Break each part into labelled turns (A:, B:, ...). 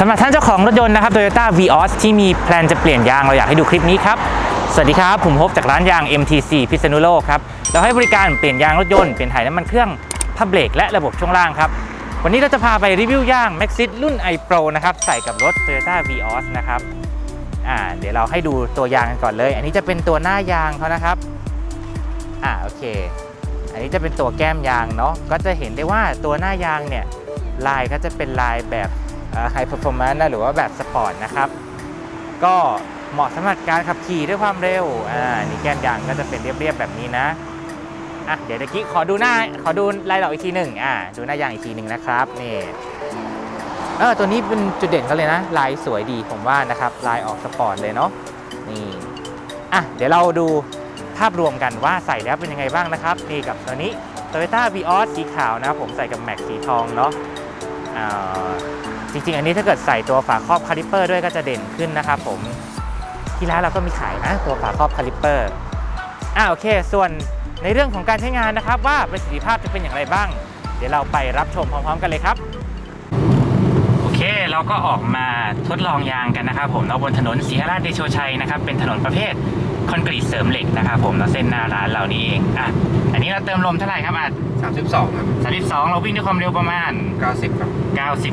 A: สำหรับท่านเจ้าของรถยนต์นะครับ Toyota Vios ที่มีแพลนจะเปลี่ยนยางเราอยากให้ดูคลิปนี้ครับ สวัสดีครับ ผมพบจากร้านยาง MTC พิษณุโลกครับ เราให้บริการเปลี่ยนยางรถยนต์ เปลี่ยนถ่ายน้ำมันเครื่องพับเบรกและระบบช่วงล่างครับ วันนี้เราจะพาไปรีวิวยาง Maxxis รุ่น i Pro นะครับ ใส่กับรถ Toyota Vios นะครับอ่าเดี๋ยวเราให้ดูตัวยางกันก่อนเลย อันนี้จะเป็นตัวหน้ายางเขานะครับอ่าโอเค อันนี้จะเป็นตัวแก้มยางเนาะก็จะเห็นได้ว่าตัวหน้ายางเนี่ยลายก็จะเป็นลายแบบ ไฮเปอร์ฟอร์แมนซ์หรือว่าแบบสปอร์ตนะครับ ก็เหมาะสำหรับการขับขี่ด้วยความเร็ว อ่า นี่แก้มยางก็จะเป็นเรียบๆแบบนี้นะ อะ เดี๋ยวตะกี้ขอดูหน้า ขอดูลายดอกอีกทีหนึ่งอ่า ดูหน้ายางอีกทีหนึ่งนะครับ นี่ เออ ตัวนี้เป็นจุดเด่นเขาเลยนะ ลายสวยดีผมว่านะครับ ลายออกสปอร์ตเลยเนาะ นี่ อะ เดี๋ยวเราดูภาพรวมกันว่าใส่แล้วเป็นยังไงบ้างนะครับ นี่กับตัวนี้ Toyota Vios สีขาวนะครับผมใส่กับแม็กสีทองเนาะอ่า จริง ๆ อันนี้ถ้าเกิดใส่ตัวฝาครอบคาลิปเปอร์ด้วยก็จะเด่นขึ้นนะครับผมที่ร้านเราก็มีขายนะตัวฝาครอบคาลิปเปอร์อ่าโอเค ส่วนในเรื่องของการใช้งานนะครับ ว่าประสิทธิภาพจะเป็นอย่างไรบ้าง เดี๋ยวเราไปรับชมพร้อม ๆ กันเลยครับโอเคเราก็ออกมาทดลองยางกันนะครับผมเราบนถนนศรีหราชเดโชชัยนะครับเป็นถนนประเภท คอนกรีตเสริมเหล็กนะครับผมเราเส้นหน้าร้านเรานี่เองอะอันนี้เราเติมลมเท่าไหร่ครับอะ
B: 32ครับ
A: 32เราวิ่งด้วยความเร็วประมาณ
B: 90ครับ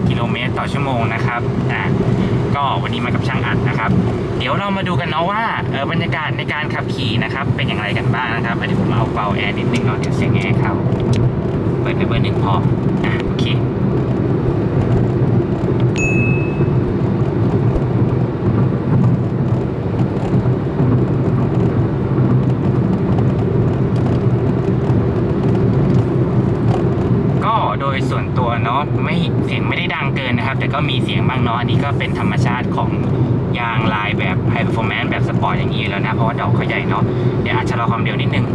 A: 90กิโลเมตรต่อชั่วโมงนะครับอ่าก็วันนี้มากับช่างอัดนะครับ เดี๋ยวเรามาดูกันเนาะว่าเออบรรยากาศในการขับขี่นะครับเป็นอย่างไรกันบ้างนะครับเดี๋ยวผมเอาเบาแอร์นิดนึงเนาะเดี๋ยวเสียงแอร์เข้าเปิดไปเบอร์หนึ่งพออะโอเค ก็โดยส่วนตัว เนาะไม่เสียงไม่ได้ดังเกินนะครับ แต่ก็มีเสียงบ้างเนาะอันนี้ก็เป็นธรรมชาติของยางลายแบบไฮเปอร์ฟอร์แมนซ์แบบสปอร์ตอย่างนี้แล้วนะ เพราะว่าดอกเขาใหญ่เนาะเดี๋ยวอาจจะรอความเร็วนิดนึง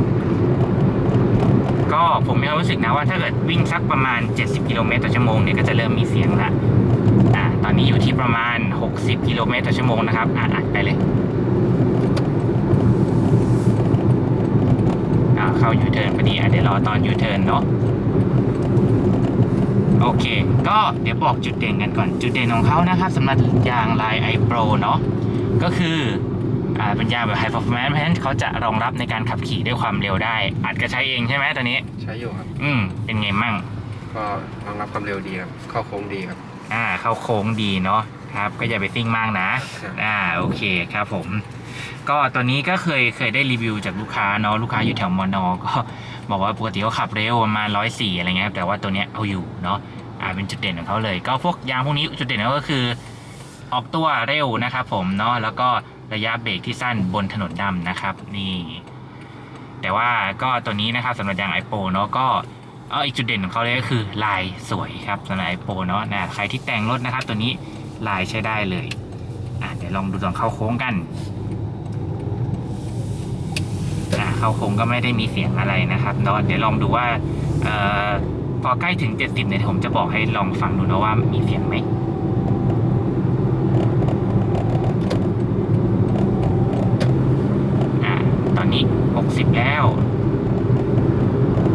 A: ก็ผมมีความรู้สึกนะว่าถ้าเกิดวิ่งสักประมาณ 70 กิโลเมตรต่อชั่วโมงเนี่ยก็จะเริ่มมีเสียงละอ่าตอนนี้อยู่ที่ประมาณ 60 กิโลเมตรต่อชั่วโมงนะครับอะอะไปเลยอ่าเข้ายูเทิร์นพอดีอะเดี๋ยวรอตอนยูเทิร์นเนาะ โอเค ก็เดี๋ยวบอกจุดเด่นกันก่อน จุดเด่นของเขานะครับสำหรับยางลาย i Pro เนาะก็คืออ่าเป็นยางแบบ High Performance เพราะฉะนั้นเขาจะรองรับในการขับขี่ด้วยความเร็วได้อัดก็ใช้เองใช่ไหมตัวนี้
B: ใช้อยู่ครับ
A: อืมเป็นไงมั่ง
B: ก็รองรับความเร็วดีครับเข้าโค้งดีครับ
A: อ่าเข้าโค้งดีเนาะครับ ก็อย่าไปซิ่งมากนะ
B: ครับ
A: อ่าโอเคครับผม ก็ตัวนี้ก็เคยเคยได้รีวิวจากลูกค้าเนาะลูกค้าอยู่แถวมอนอก็ บอกว่าปกติเขาขับเร็วประมาณร้อยสี่อะไรเงี้ยแต่ว่าตัวเนี้ยเอาอยู่เนาะอ่าเป็นจุดเด่นของเขาเลย ก็พวกยางพวกนี้จุดเด่นเขาก็คือ ออกตัวเร็วนะครับผมเนาะแล้วก็ระยะเบรกที่สั้นบนถนนดำนะครับ นี่ แต่ว่าก็ตัวนี้นะครับสำหรับยางไอโปเนาะก็เอออีกจุดเด่นของเขาเลยก็คือลายสวยครับสำหรับไอโปเนาะนะใครที่แต่งรถนะครับ ตัวนี้ลายใช้ได้เลยอะเดี๋ยวลองดูตอนเข้าโค้งกัน เขาคงก็ไม่ได้มีเสียงอะไรนะครับเนาะเดี๋ยวลองดูว่าออพอใกล้ถึง 70เนี่ยผมจะบอกให้ลองฟังดูนะว่ามีเสียงไหมอะตอนนี้ 60 แล้ว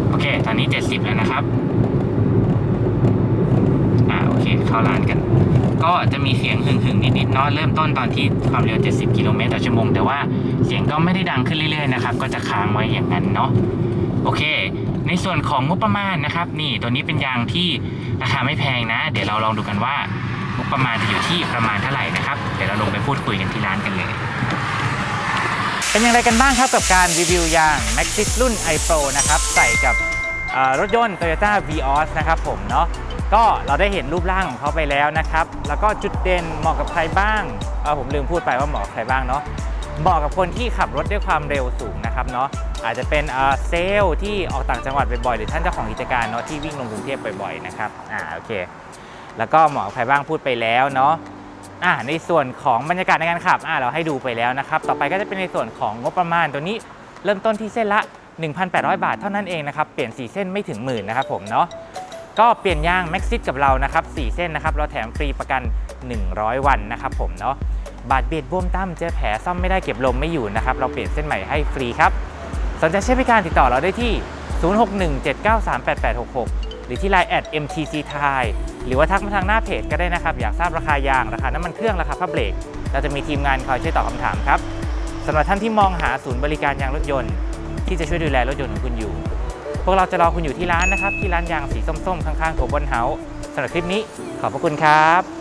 A: โอเค ตอนนี้ 70 แล้วนะครับ อ่า โอเค เข้าร้านกัน ก็จะมีเสียงหึ่งหึ่งๆนิดๆเนาะเริ่มต้นตอนที่ความเร็ว 70 กิโลเมตรต่อชั่วโมงแต่ว่าเสียงก็ไม่ได้ดังขึ้นเรื่อยๆนะครับก็จะค้างไว้อย่างนั้นเนาะโอเค ในส่วนของงบประมาณนะครับ นี่ตัวนี้เป็นยางที่ราคาไม่แพงนะ เดี๋ยวเราลองดูกันว่างบประมาณจะอยู่ที่ประมาณเท่าไหร่นะครับเดี๋ยวเราลงไปพูดคุยกันที่ร้านกันเลยเป็นอย่างไรกันบ้างครับกับการรีวิวยาง Maxxis รุ่น i Pro นะครับใส่กับรถยนต์ Toyota Vios นะครับผมเนาะ ก็เราได้เห็นรูปร่างของเขาไปแล้วนะครับ แล้วก็จุดเด่นเหมาะกับใครบ้างเออผมลืมพูดไปว่าเหมาะกับใครบ้างเนาะเหมาะกับคนที่ขับรถด้วยความเร็วสูงนะครับเนาะอาจจะเป็นเซลล์ที่ออกต่างจังหวัดบ่อยๆหรือท่านเจ้าของกิจการเนาะที่วิ่งลงกรุงเทพบ่อยๆนะครับอ่าโอเค แล้วก็เหมาะกับใครบ้างพูดไปแล้วเนาะอ่าในส่วนของบรรยากาศในการขับอ่าเราให้ดูไปแล้วนะครับ ต่อไปก็จะเป็นในส่วนของงบประมาณตัวนี้เริ่มต้นที่เส้นละ 1,800 บาทเท่านั้นเองนะครับ เปลี่ยน 4 เส้นไม่ถึงหมื่นนะครับผมเนาะ ก็เปลี่ยนยางแม็กซิสกับเรานะครับ4เส้นนะครับ เราแถมฟรีประกัน 100 วันนะครับผมเนาะบาดเบียดบวมตั้มเจอแผลซ่อมไม่ได้เก็บลมไม่อยู่นะครับ เราเปลี่ยนเส้นใหม่ให้ฟรีครับ สนใจใช้บริการติดต่อเราได้ที่ 0617938866 หรือที่ Line แอด MTC Thai หรือว่าทักมาทางหน้าเพจก็ได้นะครับ อยากทราบราคายาง ราคาน้ำมันเครื่องราคาผ้าเบรกเราจะมีทีมงานคอยช่วยตอบคำถามครับสำหรับท่านที่มองหาศูนย์บริการยางรถยนต์ ที่จะช่วยดูแลรถยนต์ของคุณอยู่ พวกเราจะรอคุณอยู่ที่ร้านนะครับ ที่ร้านยางสีส้มๆ ข้างๆโกลบอลเฮาสสำหรับคลิปนี้ขอบพระคุณครับ